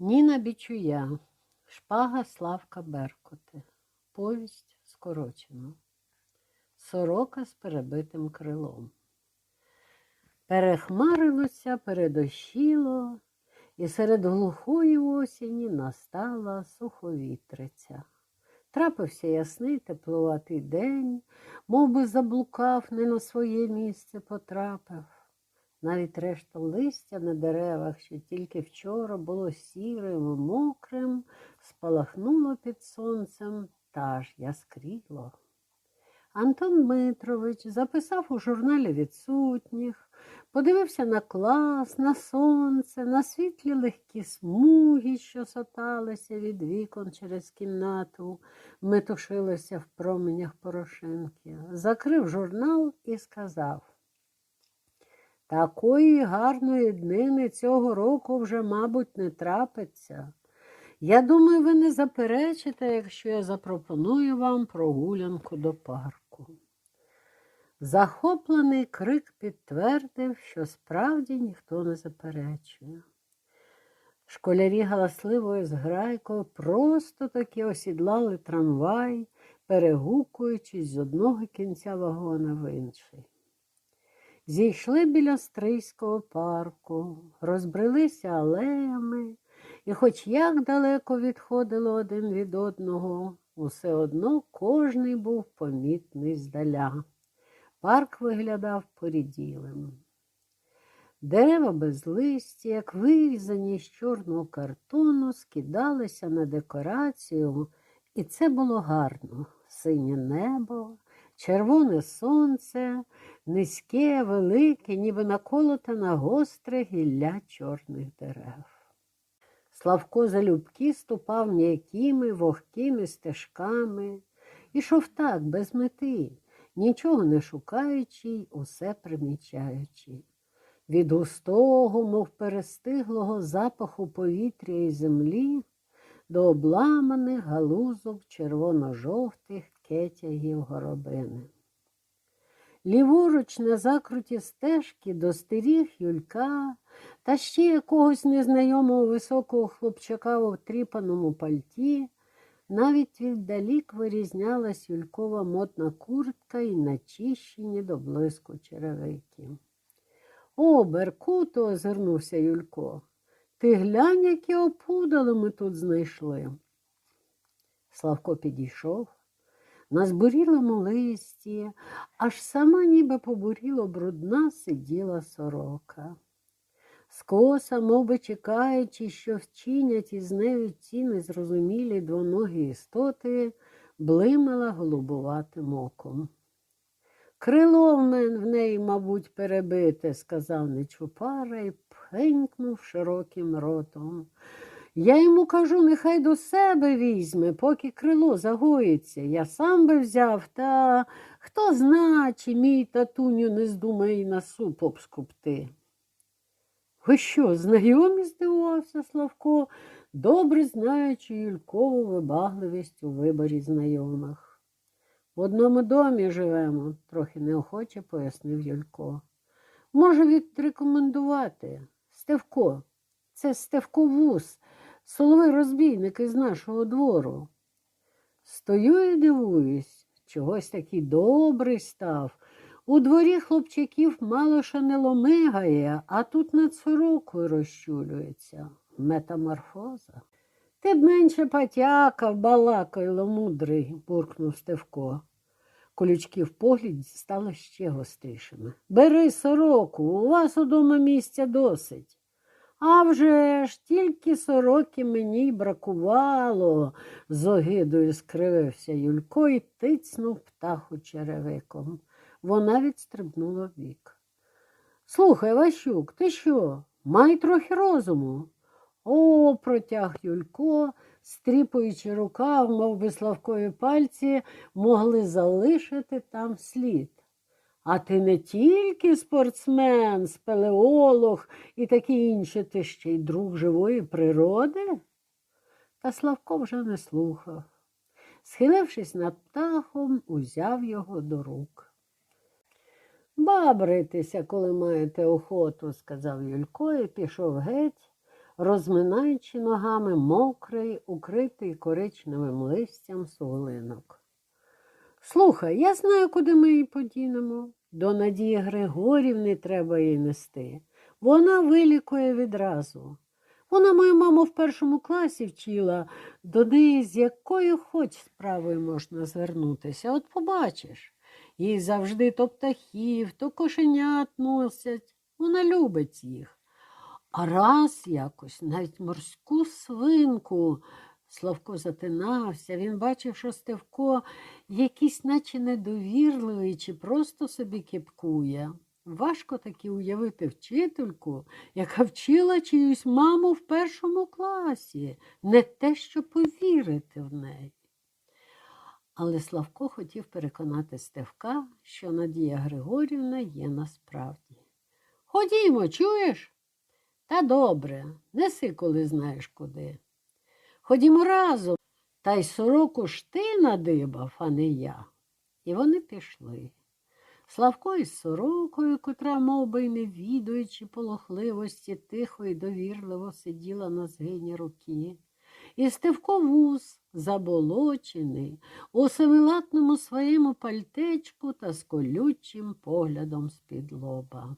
Ніна Бічуя, Шпага Славка Беркути. Повість скорочена. Сорока з перебитим крилом. Перехмарилося, передощило, і серед глухої осені настала суховітриця. Трапився ясний тепловатий день, мов би заблукав, не на своє місце потрапив. Навіть решта листя на деревах, що тільки вчора було сірим мокрим, спалахнуло під сонцем та аж яскріло. Антон Дмитрович записав у журналі відсутніх, подивився на клас, на сонце, на світлі легкі смуги, що соталися від вікон через кімнату, метушилися в променях порошинки, закрив журнал і сказав. Такої гарної днини цього року вже, мабуть, не трапиться. Я думаю, ви не заперечите, якщо я запропоную вам прогулянку до парку. Захоплений крик підтвердив, що справді ніхто не заперечує. Школярі галасливою зграйкою просто таки осідлали трамвай, перегукуючись з одного кінця вагона в інший. Зійшли біля Стрийського парку, розбрелися алеями, і хоч як далеко відходили один від одного, усе одно кожний був помітний здаля. Парк виглядав поріділим. Дерева без листя, як вирізані з чорного картону, скидалися на декорацію, і це було гарно. Синє небо, червоне сонце, низьке, велике, ніби наколоте на гостре гілля чорних дерев. Славко залюбки ступав м'якими, вогкими стежками, ішов так, без мети, нічого не шукаючи й усе примічаючи. Від густого, мов перестиглого запаху повітря і землі до обламаних галузок червоно-жовтих кетягів горобини. Ліворуч на закруті стежки достеріг Юлька та ще якогось незнайомого високого хлопчака в тріпаному пальті, навіть віддалік вирізнялась Юлькова модна куртка і начищені до блиску черевики. О, Беркуто, озирнувся Юлько. Ти глянь, які опудали ми тут знайшли. Славко підійшов. На збурілому листі, аж сама ніби побуріло брудна сиділа сорока. Скоса, мов би чекаючи, що вчинять із нею ці незрозумілі двоногі істоти, блимала голубуватим оком. Крило в мен в неї, мабуть, перебите, сказав Нечупара і пхенькнув широким ротом. Я йому кажу, нехай до себе візьме, поки крило загоїться. Я сам би взяв, та хто зна, чи мій татуню не здумає й на суп обскупти. Ви що, знайомі? здивувався Славко, добре знаючи Юлькову вибагливість у виборі знайомих. В одному домі живемо, трохи неохоче пояснив Юлько. Може відрекомендувати. Стевко, це Стевко вуз, соловий розбійник із нашого двору. Стою і дивуюсь, чогось такий добрий став. У дворі хлопчаків мало що не ломигає, а тут над сорокою розчулюється. Метаморфоза. Ти б менше потякав, балакайло мудрий, буркнув Стевко. Колючки в погляді стали ще гострішими. Бери сороку, у вас удома місця досить. А вже ж тільки сороки мені й бракувало, з огидою скривився Юлько і тицнув птаху черевиком. Вона відстрибнула в бік. Слухай, Ващук, ти що? Май трохи розуму. О, протяг Юлько, стріпуючи рукав, мов би Славкові пальці, могли залишити там слід. А ти не тільки спортсмен, спелеолог і таке інше, ти ще й друг живої природи? Та Славко вже не слухав. Схилившись над птахом, узяв його до рук. Бабритися, коли маєте охоту, сказав Юлько і пішов геть, розминаючи ногами мокрий, укритий коричневим листям суглинок. Слухай, я знаю, куди ми її подінемо. До Надії Григорівни треба її нести. Вона вилікує відразу. Вона мою маму в першому класі вчила, до неї з якою хоч справою можна звернутися. От побачиш, їй завжди то птахів, то кошенят носять. Вона любить їх. А раз якось навіть морську свинку. Славко затинався, він бачив, що Стевко якийсь наче недовірливий чи просто собі кипкує. Важко таки уявити вчительку, яка вчила чиюсь маму в першому класі, не те, що повірити в неї. Але Славко хотів переконати Стевка, що Надія Григорівна є насправді. Ходімо, чуєш? Та добре, неси, коли знаєш куди. Ходімо разом, та й сороку ж ти надибав, а не я. І вони пішли. Славко із сорокою, котра, мов би, не відуючи полохливості, тихо й довірливо сиділа на згині руки. І Стевко вуз, заболочений, у семилатному своєму пальтечку та з колючим поглядом з-під лоба.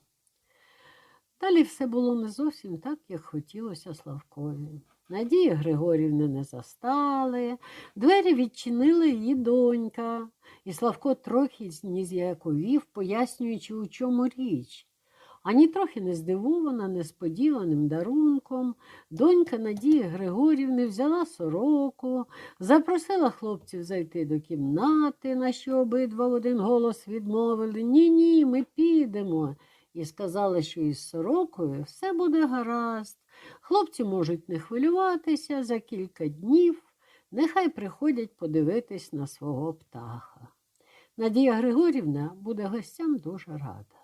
Далі все було не зовсім так, як хотілося Славкові. Надії Григорівни не застали, двері відчинила її донька, і Славко трохи знізяковів, пояснюючи, у чому річ. Ані трохи не здивована несподіваним дарунком, донька Надії Григорівни взяла сороку, запросила хлопців зайти до кімнати, на що обидва в один голос відмовили Ні, ні, ми підемо. І сказали, що із сорокою все буде гаразд. Хлопці можуть не хвилюватися за кілька днів, нехай приходять подивитись на свого птаха. Надія Григорівна буде гостям дуже рада.